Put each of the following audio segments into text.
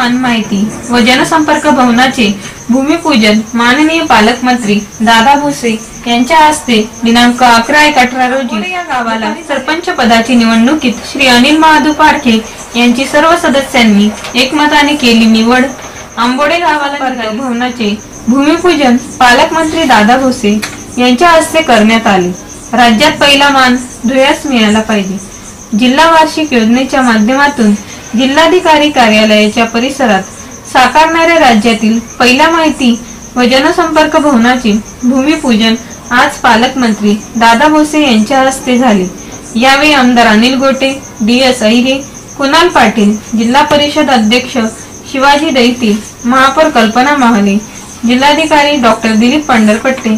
पहिला मान माहिती व जनसंपर्क भवनाचे भूमिपूजन माननीय पालकमंत्री दादा भुसे यांच्या हस्ते दिनांक अकरा एक अठरा रोजी या गावाला? सरपंच पदाची निवडणुकीत श्री अनिल महादू पारखे यांची सर्व सदस्यांनी एकमताने केली निवड. आंबोडे गावाला भवनाचे भूमिपूजन पालकमंत्री दादा भुसे यांच्या हस्ते करण्यात आले. राज्यात पहिला मान धुळ्यास मिळाला पाहिजे. जिल्हा वार्षिक योजनेच्या माध्यमातून जिल्हाधिकारी कार्यालयाच्या परिसरात साकारणाऱ्या राज्यातील पहिल्या माहिती व जनसंपर्क भवनाचे भूमिपूजन आज पालकमंत्री दादा भोसे यांच्या हस्ते झाले. यावेळी आमदार अनिल गोटे डी एस अहिरे कुणाल पाटील जिल्हा परिषद अध्यक्ष शिवाजी दैती महापौर कल्पना महाले जिल्हाधिकारी डॉक्टर दिलीप पांढरपट्टे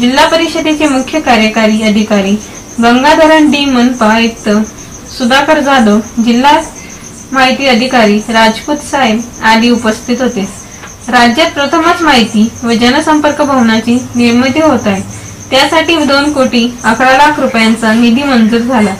जिल्हा परिषदेचे मुख्य कार्यकारी अधिकारी गंगाधरण डी. मनपा आयुक्त सुधाकर जाधव जिल्हा माहिती अधिकारी राजपूत साहेब आदी उपस्थित होते. राज्यात प्रथमच माहिती व जनसंपर्क भवनाची निर्मिती होत आहे. त्यासाठी दोन कोटी अकरा लाख रुपयांचा निधी मंजूर झाला.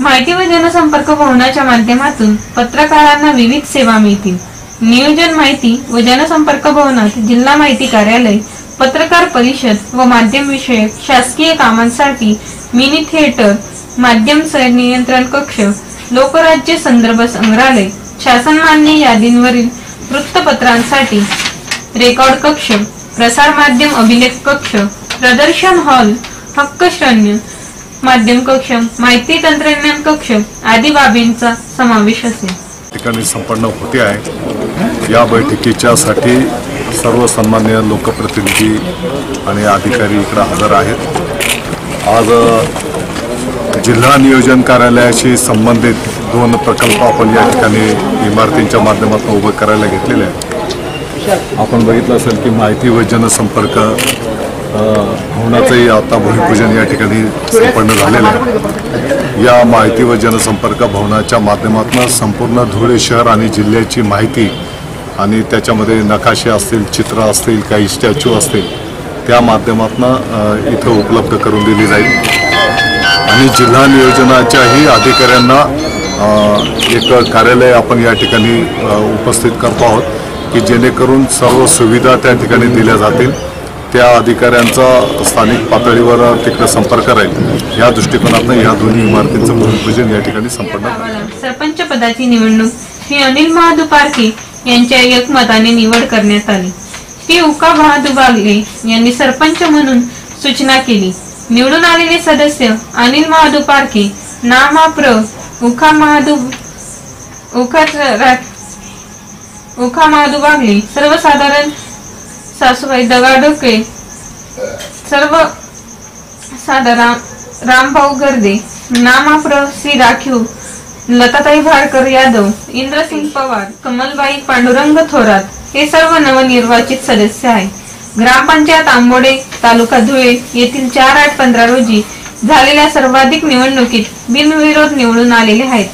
माहिती व जनसंपर्क भवनाच्या माध्यमातून पत्रकारांना विविध सेवा मिळतील. नियोजन माहिती व जनसंपर्क भवनात जिल्हा माहिती कार्यालय पत्रकार परिषद व माध्यम विषयक शासकीय कामांसाठी मिनी थिएटर माध्यम नियंत्रण कक्ष लोकराज्य संदर्भ संग्रहालय शासनमान्य यादींवरील वृत्तपत्रांसाठी रेकॉर्ड कक्ष प्रसार माध्यम अभिलेख कक्ष प्रदर्शन हॉल हक्क श्रण्य माध्यम कक्ष माहिती तंत्रज्ञान कक्ष आदी बाबींचा समावेश असेल. ठिकाणी संपन्न होते आहे. या बैठकीच्या साठी सर्व सन्मान्य लोकप्रतिनिधी आणि अधिकारी इकडे हजर आहेत. आज जिल्हा नियोजन कार्यालयाशी संबंधित दोन प्रकल्प आपण या ठिकाणी इमारतींच्या माध्यमातून उभं करायला घेतलेले आहेत. आपण बघितलं असेल की माहिती व जनसंपर्क भवनाचंही आता भूमिपूजन या ठिकाणी संपन्न झालेलं आहे. या माहिती व जनसंपर्क भवनाच्या माध्यमातून संपूर्ण धुळे शहर आणि जिल्ह्याची माहिती आणि त्याच्यामध्ये नकाशे असतील चित्र असतील काही स्टॅच्यू असतील त्या माध्यमातून इथं उपलब्ध करून दिली जाईल. आणि जिल्हा नियोजनाच्याही अधिकाऱ्यांना एक कार्यालय आपण या ठिकाणी उपस्थित करतो आहोत की जेणेकरून सर्व सुविधा त्या ठिकाणी दिल्या जातील. त्या अधिकाऱ्यांचा स्थानिक पातळीवर तिकडे संपर्क राहील. या दृष्टिकोनातून या दोन्ही इमारतींचं भूमिपूजन या ठिकाणी संपन्न सरपंच पदाची निवडणूक ही अनिल महादुपारके यांच्या एकमताने निवड करण्यात आली. ती उका बहादू बागले यांनी सरपंच म्हणून सूचना केली. निवडून आलेले सदस्य अनिल महादू पारखे नामाप्र उखा महादू उखा उखा महादू बागले सर्वसाधारण सासूबाई दगाडोके सर्व साधारण रामभाऊ गर्दे नामाप्र श्री राखीव लताताई भारकर यादव इंद्रसिंग पवार कमलबाई पांडुरंग थोरात हे सर्व नवनिर्वाचित सदस्य आहे ग्रामपंचायत आंबोडे तालुका धुळे येथील चार आठ पंधरा रोजी झालेल्या सर्वाधिक निवडणुकीत बिनविरोध निवडून आलेले आहेत.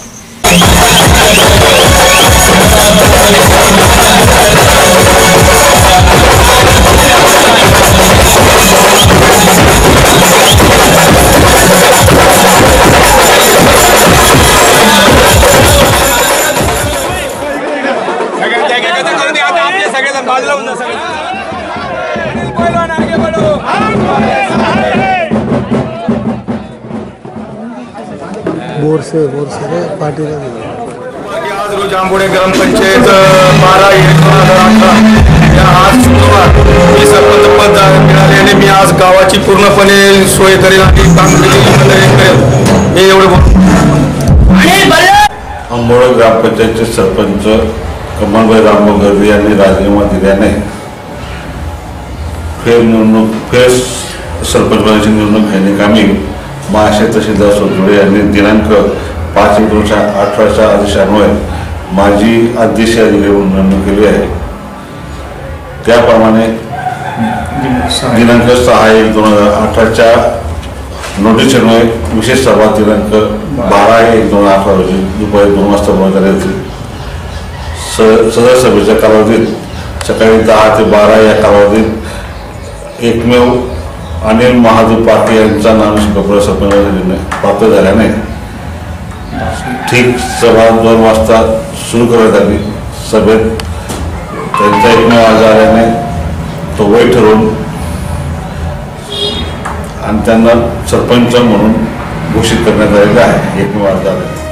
बोरसे बोरसे रे पाटील आज रोज आंबोडे ग्रामपंचायत बारा एक दोन हजार अठरा या आज शुक्रवार मी सरपंच पद मिळाल्याने मी आज गावाची पूर्णपणे सोय करेल आणि कामगिरी मंडळी करेल. हे एवढं बोल अंबोळ ग्रामपंचायतचे सरपंच कमलबाई रामभाऊ गर्दी यांनी राजीनामा दिल्याने फेर निवडणूक फेर सरपंच पदाची निवडणूक घेण्याकामी महाशय तहसीलदार सोजुळे यांनी दिनांक पाच एक अठराच्या आदेशान्वये माझी अध्यक्ष अधिकारी म्हणून नेमणूक केली आहे. त्याप्रमाणे दिनांक सहा एक दोन हजार अठराच्या नोटीसन्वये विशेष सभा दिनांक बारा एक दोन अठरा रोजी दुपारी दोन वाजता बोलवण्यात येतील स सदर सभेच्या कालावधीत सकाळी दहा ते बारा या कालावधीत एकमेव अनिल महादेव पाटील यांचा नामशुल्क सरपंच प्राप्त झाल्याने ठीक सभा दोन वाजता सुरू करण्यात आली सभेत. त्यांचा एकमेव अर्ज आल्याने तो वय ठरवून. आणि त्यांना सरपंच म्हणून घोषित करण्यात आलेलं आहे एकमेव अर्ज आल्याने